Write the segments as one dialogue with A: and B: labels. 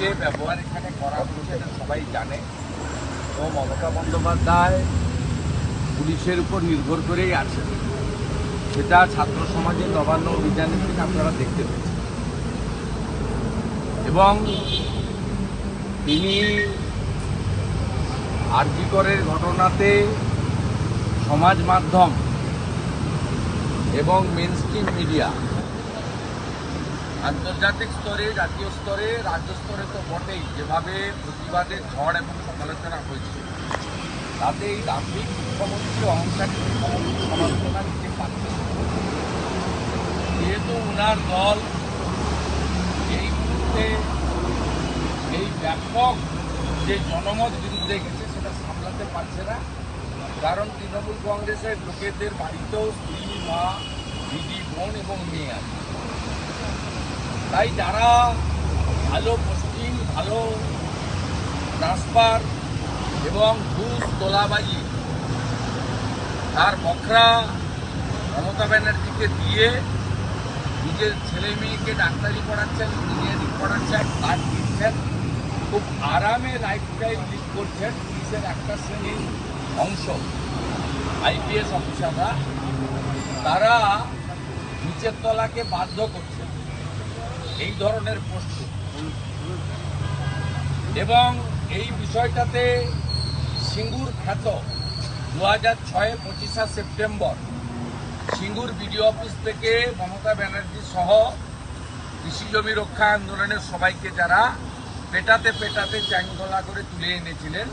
A: যে ব্যবহার এখানে করা হচ্ছে এটা সবাই জানে। তো মমতা বন্দ্যোপাধ্যায় পুলিশের উপর নির্ভর করেই আছে সেটা ছাত্র সমাজের নবান্ন অভিযানের থেকে আপনারা দেখতে পেয়েছেন। এবং তিনি আরজিকরের ঘটনাতে সমাজ মাধ্যম এবং মেন মিডিয়া আন্তর্জাতিক স্তরে, জাতীয় স্তরে, রাজ্য স্তরে তো বটেই, যেভাবে প্রতিবাদের ঝড় এবং সমালোচনা হয়েছে। তাতে এই দাম্ভিক মুখ্যমন্ত্রী অহংকারী সমালোচনা নিতে পারছে যেহেতু ওনার দল এই মুহূর্তে এই ব্যাপক যে জনমত বিরুদ্ধে গেছে, সেটা সামলাতে পারছে না। কারণ তৃণমূল কংগ্রেসের লোকেদের বাড়িতেও স্ত্রী, মা, দিদি, বোন এবং মেয়ে আছে। তাই যারা ভালো পোস্টিং ভালো ট্রান্সফার এবং ঘুষ তোলাবাজি, তার বখরা মমতা ব্যানার্জিকে দিয়ে নিজের ছেলে মেয়েকে ডাক্তারি পড়াচ্ছেন ইঞ্জিনিয়ারিং পড়াচ্ছেন কাজ দিচ্ছেন, খুব আরামে লাইফস্টাইল লিড করছেন, পুলিশের একটা শ্রেণির অংশ আইপিএস অফিসাররা তারা নিচের তলাকে বাধ্য করছে এই ধরনের প্রশ্ন। এবং এই বিষয়টাতে সিঙ্গুর খ্যাত দু হাজার ছয়ে পঁচিশা সেপ্টেম্বর সিঙ্গুর বিডিও অফিস থেকে মমতা ব্যানার্জি সহ কৃষি জমি রক্ষা আন্দোলনের সবাইকে যারা পেটাতে পেটাতে চ্যাংদোলা করে তুলে এনেছিলেন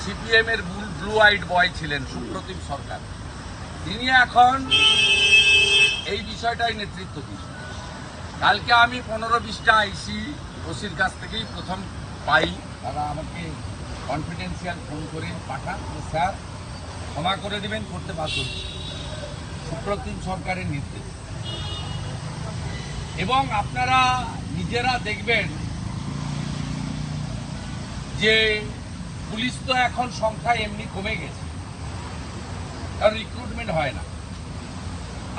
A: সিপিএম এর ব্লু আইড বয় ছিলেন সুপ্রতিম সরকার। তিনি এখন এই বিষয়টাই নেতৃত্ব দিচ্ছেন কালকে আমি পনেরো বিশটা আইসি ওসির কাছ থেকেই প্রথম পাই। তারা আমাকে কনফিডেন্সিয়াল ফোন করে পাঠান। স্যার, ক্ষমা করে দেবেন, করতে বাধ্য সুপ্রতিম সরকারের নির্দেশ। এবং আপনারা নিজেরা দেখবেন যে, পুলিশ তো এখন সংখ্যা এমনি কমে গেছে। কারণ রিক্রুটমেন্ট হয় না।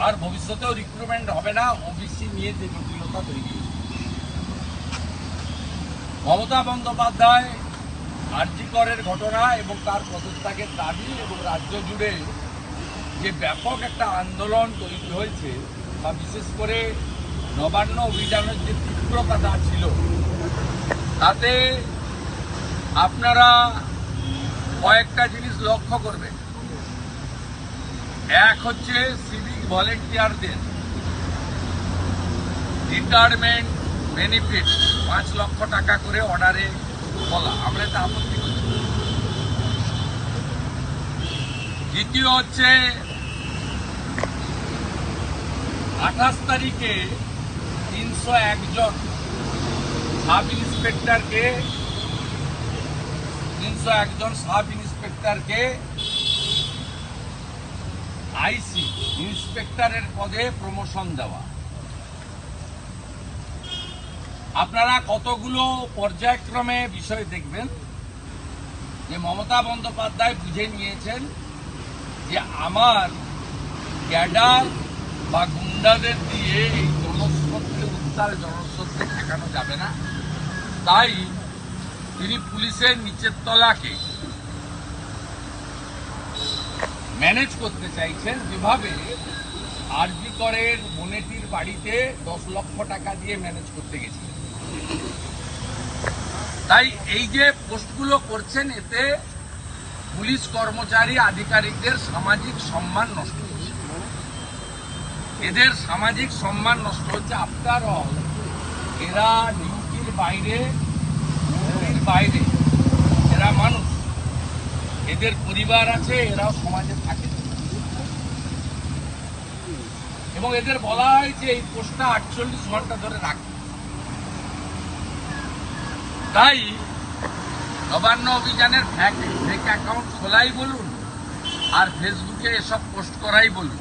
A: আর ভবিষ্যতেও রিক্রুটমেন্ট হবে না ওবিসি নিয়ে যে জটিলতা তৈরি হয়েছে। মমতা বন্দ্যোপাধ্যায় আর্যিকরের ঘটনা এবং তার পদত্যাগের দাবি এবং রাজ্য জুড়ে যে ব্যাপক একটা আন্দোলন তৈরি হয়েছে, বা বিশেষ করে নবান্ন অভিযানের যে তীব্রতা ছিল, তাতে আপনারা কয়েকটা জিনিস লক্ষ্য করবেন এক হচ্ছে সিভিক ভলেন্টিয়ারদের রিটায়ারমেন্ট বেনিফিট পাঁচ লক্ষ টাকা করে অর্ডারে বলা। আমরা এটা আপত্তি করছি দ্বিতীয় হচ্ছে, আঠাশ তারিখে তিনশো একজন সাব ইন্সপেক্টরকে তিনশো একজন সাব ইন্সপেক্টরকে আইসি, ইন্সপেক্টরের পদে প্রমোশন দেওয়া। আপনারা কতগুলো পর্যায়ক্রমে বিষয় দেখবেন? যে মমতা বন্দ্যোপাধ্যায় বুঝে নিয়েছেন যে আমার ক্যাডার বা গুন্ডাদের দিয়ে এই জনস্রোতকে উত্তাল জনস্রোতকে ঠেকানো যাবে না। তাই তিনি পুলিশের নিচের তলাকে ম্যানেজ করতে চাইছেন যেভাবে আরজি করের বনেটির বাড়িতে দশ লক্ষ টাকা দিয়ে ম্যানেজ করতে গেছিলেন। তাই এই যে পোস্টগুলো করছেন, এতে পুলিশ কর্মচারী আধিকারিকদের সামাজিক সম্মান নষ্ট হচ্ছে। এদের সামাজিক সম্মান নষ্ট হচ্ছে। আফটার অল এরা ডিউটির বাইরে বাইরে এদের পরিবার আছে, এরাও সমাজে থাকে। এবং এদের বলা হয় যে এই পোস্টটা আটচল্লিশ ঘণ্টা ধরে রাখবে তাই নবান্ন অভিযানের অ্যাকাউন্ট খোলাই বলুন, আর ফেসবুকে এসব পোস্ট করাই বলুন।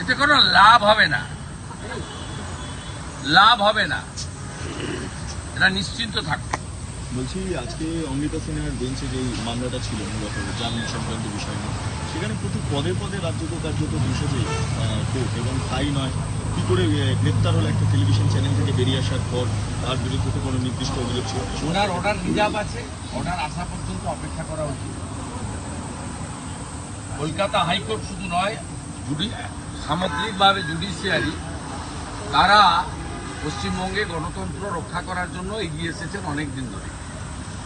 A: এতে কোনো লাভ হবে না। লাভ হবে না। এটা নিশ্চিন্ত থাকবে
B: বলছি, আজকে অমৃতা সিনহার বেঞ্চে যে মামলাটা ছিল মূলত জামিন সংক্রান্ত বিষয় নিয়ে, সেখানে প্রতি পদে পদে রাজ্য কার্যত যে কোর্ট, এবং তাই নয়, কি করে গ্রেপ্তার হলো একটা টেলিভিশন চ্যানেল থেকে বেরিয়ে আসার পর, তার বিরুদ্ধে তো কোনো নির্দিষ্ট অভিযোগ ছিল
A: ওনার অর্ডার রিজার্ভ আছে অর্ডার আসা পর্যন্ত অপেক্ষা করা উচিত। কলকাতা হাইকোর্ট শুধু নয় জুডি সামগ্রিকভাবে জুডিশিয়ারি তারা পশ্চিমবঙ্গে গণতন্ত্র রক্ষা করার জন্য এগিয়ে এসেছেন অনেক দিন ধরে।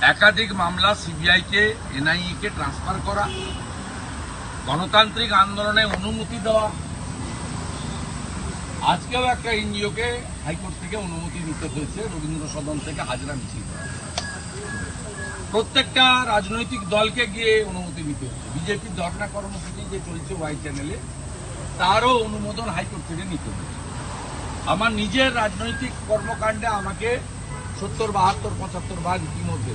A: একাধিক মামলা সিবিআইকে, এনআইএকে ট্রান্সফার করা, গণতান্ত্রিক আন্দোলনে অনুমতি দেওয়া। আজকেও একটা এনজিওকে হাইকোর্ট থেকে অনুমতি নিতে হয়েছে রবীন্দ্র সদন থেকে হাজরা মিছিল প্রত্যেকটা রাজনৈতিক দলকে গিয়ে অনুমতি নিতে হচ্ছে। বিজেপির ধর্ণা কর্মসূচি যে চলছে ওয়াই চ্যানেলে, তারও অনুমোদন হাইকোর্ট থেকে নিতে হচ্ছে। আমার নিজের রাজনৈতিক কর্মকাণ্ডে আমাকে সত্তর বাহাত্তর পঁচাত্তর ভাগ ইতিমধ্যে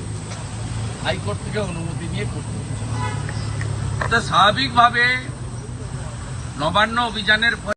A: হাইকোর্ট থেকে অনুমতি নিয়ে করতে স্বাভাবিকভাবে নবান্ন অভিযানের